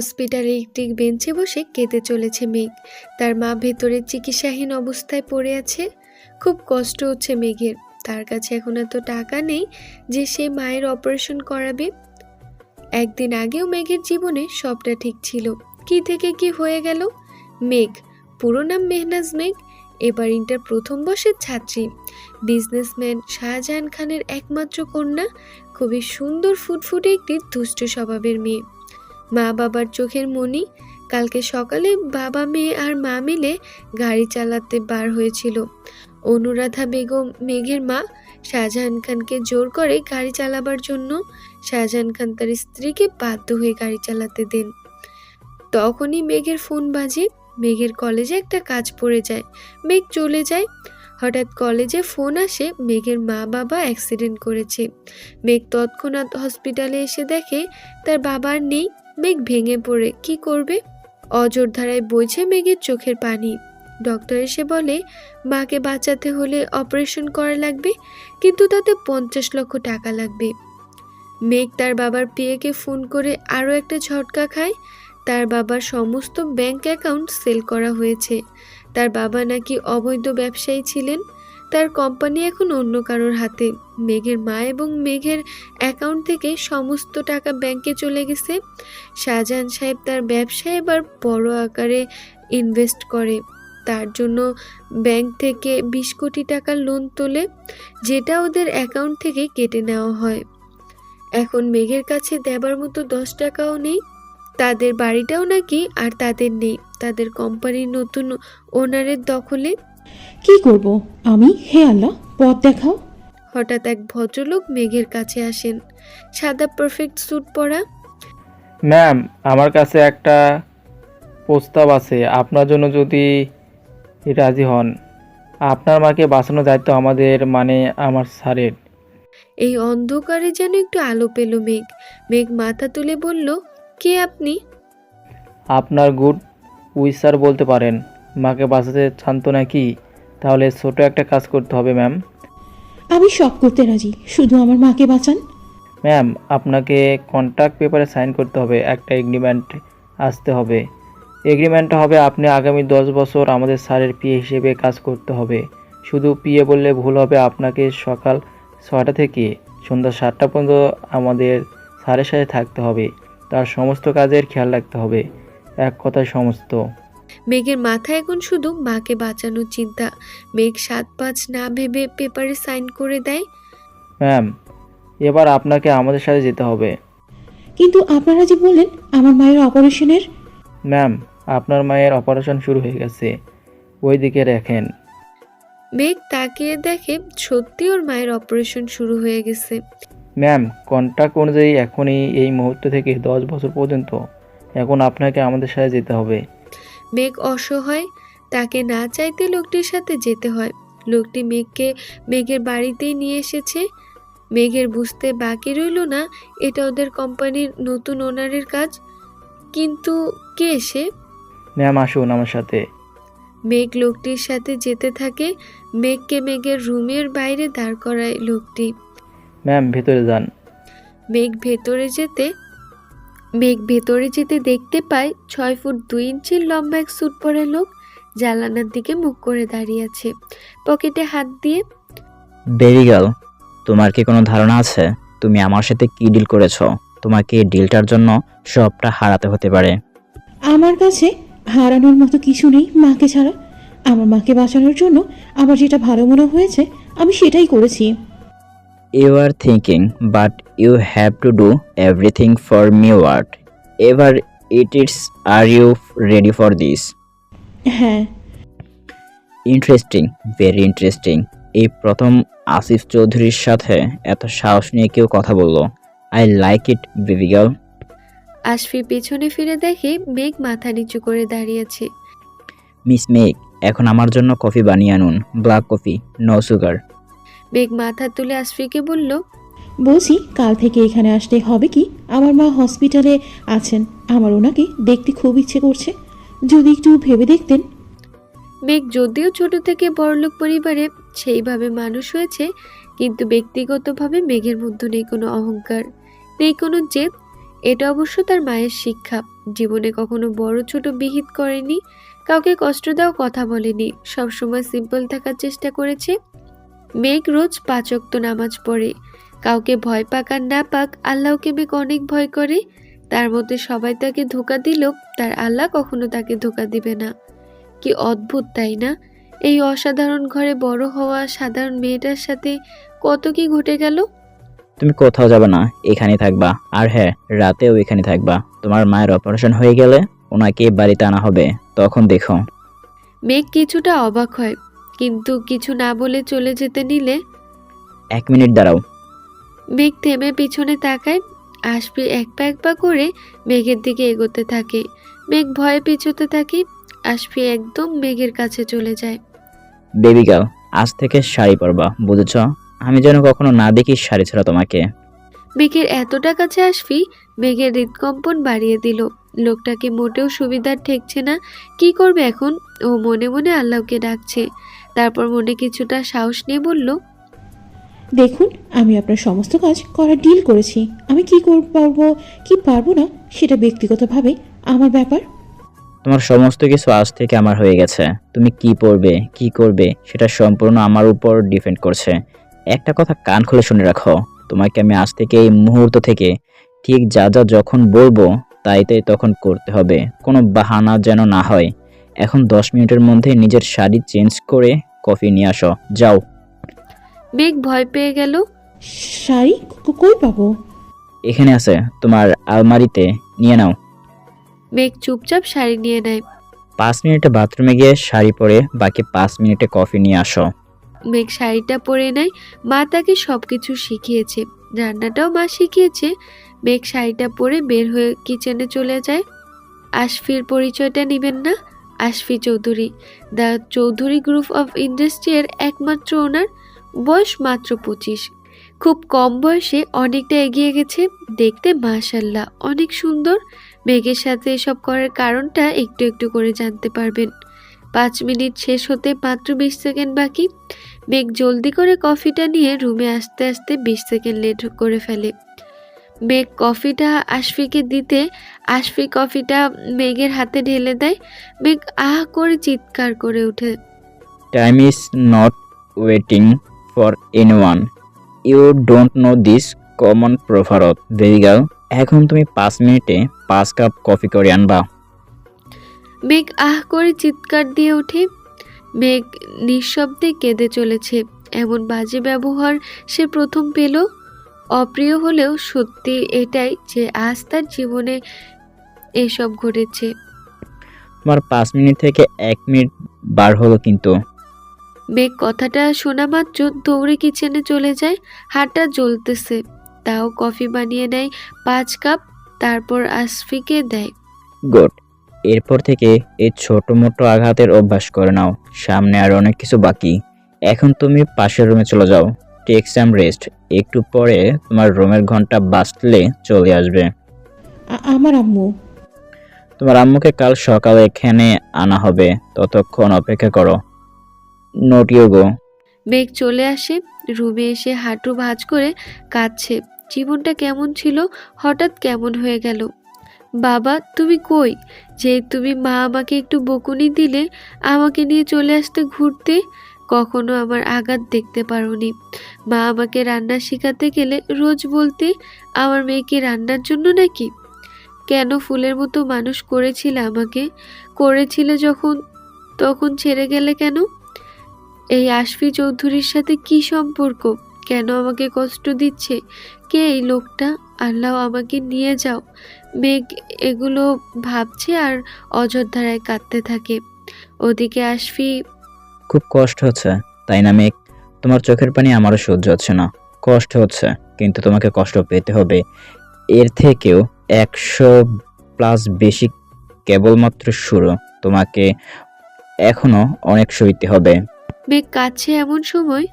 হসপিটালের একটি বেঞ্চে বসে কেঁদে চলেছে মেঘ। তার মা ভেতরে চিকিৎসাহীন অবস্থায় পড়ে আছে। খুব কষ্ট হচ্ছে মেঘের। তার কাছে এখন এত টাকা নেই যে সে মায়ের অপারেশন করাবে। একদিন আগেও মেঘের জীবনে সবটা ঠিক ছিল। কি থেকে কি হয়ে গেল? মেঘ, পুরো নাম মেহনাজ মেঘ। এবার ইন্টার প্রথম বর্ষের ছাত্রী। বিজনেসম্যান শাহজাহান খানের একমাত্র কন্যা। খুবই সুন্দর ফুটফুটে একটি দুষ্ট স্বভাবের মেয়ে। মা বাবার চোখের মনি। কালকে সকালে বাবা, মেয়ে আর মা মিলে গাড়ি চালাতে বার হয়েছিল। অনুরাধা বেগম, মেঘের মা শাহজাহান খানকে জোর করে গাড়ি চালাবার জন্য শাহজাহান খান তার স্ত্রীকে বাধ্য হয়ে গাড়ি চালাতে দেন। তখনই মেঘের ফোন বাজে। মেঘের কলেজে একটা কাজ পড়ে যায়। মেঘ চলে যায়। হঠাৎ কলেজে ফোন আসে। মেঘের মা বাবা অ্যাক্সিডেন্ট করেছে। মেঘ তৎক্ষণাৎ হসপিটালে এসে দেখে তার বাবার নেই। মেঘ ভেঙে পড়ে। কি করবে? অজর ধারায় বইছে মেঘের চোখের পানি। ডক্টর এসে বলে, মাকে বাঁচাতে হলে অপারেশন করা লাগবে, কিন্তু তাতে পঞ্চাশ লক্ষ টাকা লাগবে। মেঘ তার বাবার পিএকে ফোন করে আরও একটা ঝটকা খায়। তার বাবার সমস্ত ব্যাংক অ্যাকাউন্ট সেল করা হয়েছে। তার বাবা নাকি অবৈধ ব্যবসায়ী ছিলেন। তার কোম্পানি এখন অন্য কারোর হাতে। মেঘের মা এবং মেঘের অ্যাকাউন্ট থেকে সমস্ত টাকা ব্যাংকে চলে গেছে। শাহজাহান সাহেব তার ব্যবসায় এবার বড় আকারে ইনভেস্ট করে। তার জন্য ব্যাংক থেকে বিশ কোটি টাকার লোন তোলে, যেটা ওদের অ্যাকাউন্ট থেকে কেটে নেওয়া হয়। এখন মেঘের কাছে দেবার মতো দশ টাকাও নেই। তাদের বাড়িটাও নাকি আর তাদের নেই। তাদের কোম্পানির নতুন ওনারের দখলে কি করব? আমি হে আল্লাহ পথ দেখাও। হঠাৎ এক ভদ্রলোক মেঘের কাছে আসেন। সাদা পারফেক্ট স্যুট পরা। ম্যাম আমার কাছে একটা প্রস্তাব আছে। আপনার জন্য যদি রাজি হন। আপনার মাকে বাঁচানোর দায়িত্ব আমাদের মানে আমার স্যারের। এই অন্ধকারে যেন একটু আলো পেল মেঘ। মেঘ মাথা তুলে বলল কে আপনি? আপনার গুড উইসার বলতে পারেন। মাকে বাঁচাতে চান তো নাকি? তাহলে ছোট একটা কাজ করতে হবে ম্যাম। আমি সব করতে রাজি। শুধু আমার মাকে বাঁচান। ম্যাম আপনাকে কন্ট্রাক্ট পেপারে সাইন করতে হবে একটা এগ্রিমেন্ট আসতে হবে। এগ্রিমেন্টটা হবে আপনি আগামী দশ বছর আমাদের স্যারের পিএ হিসেবে কাজ করতে হবে। শুধু পিএ বললে ভুল হবে আপনাকে সকাল ছটা থেকে সন্ধ্যা সাতটা পর্যন্ত আমাদের স্যারের সাথে থাকতে হবে। তার সমস্ত কাজের খেয়াল রাখতে হবে। এক কথায় সমস্ত। মেঘের মাথায় এখন শুধু মাকে বাঁচানোর চিন্তা। মেঘ সাত পাঁচ না ভেবে পেপারে সাইন করে দেয়। ম্যাম এবার আপনাকে আমাদের সাথে যেতে হবে। কিন্তু আপনারা যে বললেন আমার মায়ের অপারেশনের? ম্যাম আপনার মায়ের অপারেশন শুরু হয়ে গেছে। ওই দিকে রাখেন মেঘ তাকিয়ে দেখে সত্যি ওর মায়ের অপারেশন শুরু হয়ে গেছে। ম্যাম কন্ট্রাক্ট অনুযায়ী এখনই এই মুহূর্ত থেকে দশ বছর পর্যন্ত এখন আপনাকে আমাদের সাথে যেতে হবে। মেঘ অসহায় তাকে না চাইতে লোকটির সাথে যেতে হয়। লোকটি মেঘকে মেঘের বাড়িতেই নিয়ে এসেছে। মেঘের বুঝতে বাকি রইল না এটা ওদের কোম্পানির নতুন ওনারের কাজ। কিন্তু কে সে? ম্যাম আসুন আমার সাথে। মেঘ লোকটির সাথে যেতে থাকে। মেঘকে মেঘের রুমের বাইরে দাঁড় করায় লোকটি। ম্যাম ভেতরে যান। মেঘ ভেতরে যেতে মেঘ ভেতরে যেতে দেখতে পায় ছয় ফুট দুই ইঞ্চির লম্বা এক স্যুট পরা লোক জানালার দিকে মুখ করে দাঁড়িয়ে আছে। পকেটে হাত দিয়ে বেবি গেল তোমার কি কোনো ধারণা আছে? তুমি আমার সাথে কি ডিল করেছ? তোমাকে এই ডিলটার জন্য সবটা হারাতে হতে পারে। আমার কাছে হারানোর মতো কিছু নেই মাকে ছাড়া। আমার মাকে বাঁচানোর জন্য আমার যেটা ভালো মনে হয়েছে আমি সেটাই করেছি। You are thinking but you have to do everything for me whatever it it's are you ready for this হ্যাঁ। ইন্টারেস্টিং ভেরি ইন্টারেস্টিং এই প্রথম আসিফ চৌধুরীর সাথে এত সাহস নিয়ে কেউ কথা বলল। I like it baby girl Ashfi পেছনে ফিরে দেখে মেঘ মাথা নিচু করে দাঁড়িয়েছে। মিস মেক এখন আমার জন্য কফি বানিয়ে আনুন। ব্ল্যাক কফি নো সুগার মেঘ মাথা তুলে আশফিকে বলল বলছি কাল থেকে এখানে আসলে হবে কি? আমার মা হসপিটালে আছেন। আমার ওনাকে দেখতে খুব ইচ্ছে করছে। যদি একটু ভেবে দেখতেন। মেঘ যদিও ছোট থেকে বড়লোক পরিবারে সেইভাবে মানুষ হয়েছে কিন্তু ব্যক্তিগতভাবে মেঘের মধ্যে নেই কোনো অহংকার নেই কোনো জেদ। এটা অবশ্য তার মায়ের শিক্ষা। জীবনে কখনো বড় ছোট বিহিত করেনি কাউকে কষ্ট দাও কথা বলেনি। সবসময় সিম্পল থাকার চেষ্টা করেছে। মেঘ রোজ পাঁচক্ত নামাজ পড়ে। কাউকে ভয় পাক আর না পাক আল্লাহকে মেঘ অনেক ভয় করে। তার মধ্যে সবাই তাকে ধোকা দিল তার আল্লাহ কখনো তাকে ধোকা দিবে না। কি অদ্ভুত তাই না? এই অসাধারণ ঘরে বড় হওয়া সাধারণ মেয়েটার সাথে কত কি ঘটে গেল? তুমি কোথাও যাবে না এখানে থাকবা। আর হ্যাঁ রাতেও এখানে থাকবা। তোমার মায়ের অপারেশন হয়ে গেলে ওনাকে বাড়িতে আনা হবে। তখন দেখো। মেঘ কিছুটা অবাক হয়। কিন্তু কিছু না বলে চলে যেতে নিলে? এক মিনিট দাঁড়াও। মেঘ থেমে পিছনে তাকায় আশপি এক পা এক পা করে মেঘের দিকে এগোতে থাকে। মেঘ ভয়ে পিছোতে থাকে আশপি একদম মেঘের কাছে চলে যায়। বেবি গার্ল আজ থেকে শাড়ি পরবা বুঝেছ? আমি যেন কখনো না দেখি শাড়ি ছাড়া তোমাকে। মেঘের এতটা কাছে আসবি মেঘের হৃদকম্পন বাড়িয়ে দিল। লোকটাকে মোটেও সুবিধার ঠেকছে না। কি করবে এখন? ও মনে মনে আল্লাহকে ডাকছে। তারপর মনে কিছুটা সাহস নিয়ে বলল দেখুন আমি আপনার সমস্ত কাজ করার ডিল করেছি। আমি কি করতে পারব কি পারব না সেটা ব্যক্তিগতভাবে আমার ব্যাপার। তোমার সমস্ত কিছু আজ থেকে আমার হয়ে গেছে। তুমি কি পড়বে কি করবে সেটা সম্পূর্ণ আমার উপর ডিপেন্ড করছে। একটা কথা কান খুলে শুনে রাখো তোমাকে আমি আজ থেকে এই মুহূর্ত থেকে ঠিক যা যা যখন বলব তাই তাই তখন করতে হবে। কোনো বাহানা যেন না হয়। এখন দশ মিনিটের মধ্যে নিজের শাড়ি চেঞ্জ করে কফি নিয়ে আসো। যাও। বেগ ভয় পেয়ে গেল। শাড়ি? ক- কই পাবো? এখানে আছে তোমার আলমারিতে। নিয়ে নাও। মেঘ চুপচাপ শাড়ি নিয়ে নেয়। পাঁচ মিনিটে বাথরুমে গিয়ে শাড়ি পরে বাকি পাঁচ মিনিটে কফি নিয়ে আসো। মেঘ শাড়িটা পরে নেয়। মা তাকে সব কিছু শিখিয়েছে। রান্নাটাও মা শিখিয়েছে। মেঘ শাড়িটা পরে বের হয়ে কিচেনে চলে যায়। আশফির পরিচয়টা নেবেন না। Ashfi Chowdhury. The Chowdhury group of ইন্ডাস্ট্রির একমাত্র ওনার বয়স মাত্র পঁচিশ। খুব কম বয়সে অনেকটা এগিয়ে গেছে। দেখতে মাশাল্লাহ, অনেক সুন্দর। মেঘের সাথে এসব করার কারণটা একটু একটু করে জানতে পারবেন। পাঁচ মিনিট শেষ হতে মাত্র বিশ সেকেন্ড বাকি। মেঘ জলদি করে কফিটা নিয়ে রুমে আসতে আসতে বিশ সেকেন্ড লেট করে ফেলে। মেঘ কফিটা আশফিকে দিতে আশফি কফিটা বেগের হাতে ঢেলে দেয়। বেগ আহ করে চিৎকার করে ওঠে। Time is not waiting for anyone you don't know this common প্রভারত baby girl এখন তুমি পাঁচ মিনিটে পাঁচ কাপ কফি করে আনবা। বেগ আহ করে চিৎকার দিয়ে ওঠে। বেগ নিঃশব্দে কেঁদে চলেছে। এমন বাজে ব্যবহার সে প্রথম পেল। অপ্রিয় হলেও সত্যি এটাই যে আজ তার জীবনে এসব ঘটেছে। তোমার পাঁচ মিনিট থেকে এক মিনিট বার হলো কিন্তু। মেঘ কথাটা শোনা মাত্র দৌড়ে কিচেনে চলে যায় হাতটা জ্বলতেছে। তাও কফি বানিয়ে নেয় পাঁচ কাপ তারপর আশফিকে দেয়। গুড এরপর থেকে এই ছোট মোটো আঘাতের অভ্যাস করে নাও সামনে আর অনেক কিছু বাকি। এখন তুমি পাশের রুমে চলে যাও। টেক সাম রেস্ট একটু পরে তোমার রুমের ঘণ্টা বাজলে চলে আসবে। আ- আমার আম্মু। তোমার আম্মুকে কাল সকালে এখানে আনা হবে। ততক্ষণ অপেক্ষা করো। Not you go. মেঘ চলে আসে। রুমে এসে হাঁটু ভাঁজ করে কাঁদছে। জীবনটা কেমন ছিল? হঠাৎ কেমন হয়ে গেল। বাবা তুমি কই? যে তুমি মা আমাকে একটু বকুনি দিলে আমাকে নিয়ে চলে আসতে ঘুরতে? কখনো আমার আঘাত দেখতে পারোনি। মা আমাকে রান্না শেখাতে গেলে রোজ বলতে, আমার মেয়েকে রান্নার জন্য নাকি? কেন ফুলের মতো মানুষ করেছিলে আমাকে? করেছিলে যখন, তখন ছেড়ে গেলে কেন? এই আশফি চৌধুরীর সাথে কি সম্পর্ক? কেন আমাকে কষ্ট দিচ্ছে? কে এই লোকটা? আল্লাহ আমাকে নিয়ে যাও। মেঘ এগুলো ভাবছে আর অযোধ্যারায় কাঁদতে থাকে। ওদিকে আশফি খুব কষ্ট হচ্ছে, তাই না, মেঘ? তোমার চোখের পানি আমারও সহ্য হচ্ছে না। কষ্ট হচ্ছে, কিন্তু তোমাকে কষ্ট পেতে হবে। এর থেকেও একশো প্লাস বেশি কেবলমাত্র শুরু তোমাকে এখনও অনেক সইতে হবে। মেঘ কাছে এমন সময়